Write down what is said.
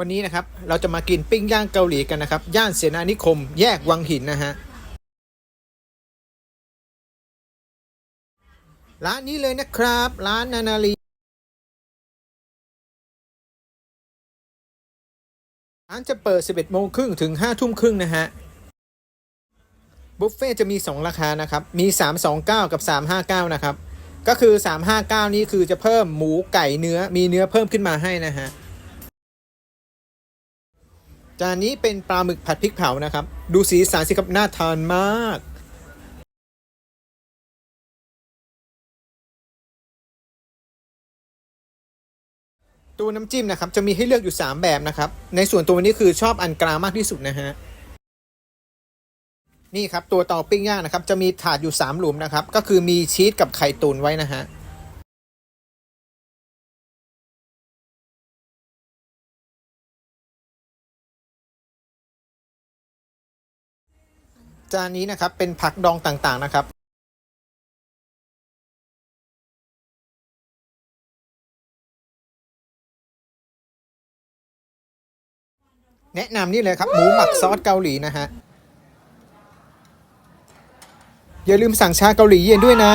วันนี้นะครับเราจะมากินปิ้งย่างเกาหลีกันนะครับ ย่านเสนานิคม แยกวังหินนะฮะร้านนี้เลยนะครับ ร้านนานาลีร้านจะเปิด 11 โมงครึ่งถึง 5 ทุ่มครึ่งนะฮะ บุฟเฟ่ต์จะมี 2 ราคานะครับ มี 329 กับ 359 นะครับ ก็คือ 359 นี้คือจะเพิ่มหมูไก่เนื้อ มีเนื้อเพิ่มขึ้นมาให้นะฮะ จานนี้เป็นปลาหมึกผัดพริกเผานะครับ ดูสีสันสิครับน่าทานมากตัวน้ำจิ้มนะครับจะมีให้เลือกอยู่ 3 แบบนะครับ ในส่วนตัวนี้คือชอบอันกลางมากที่สุดนะฮะนี่ครับตัวเตาปิ้งย่างนะครับ จะมีถาดอยู่ 3 หลุมนะครับ ก็คือมีชีสกับไข่ตุนไว้นะฮะ จานนี้นะครับเป็นผักดองต่างๆนะครับแนะนำนี่เลยครับหมูหมักซอสเกาหลีนะฮะ อย่าลืมสั่งชาเกาหลีเย็นด้วยนะ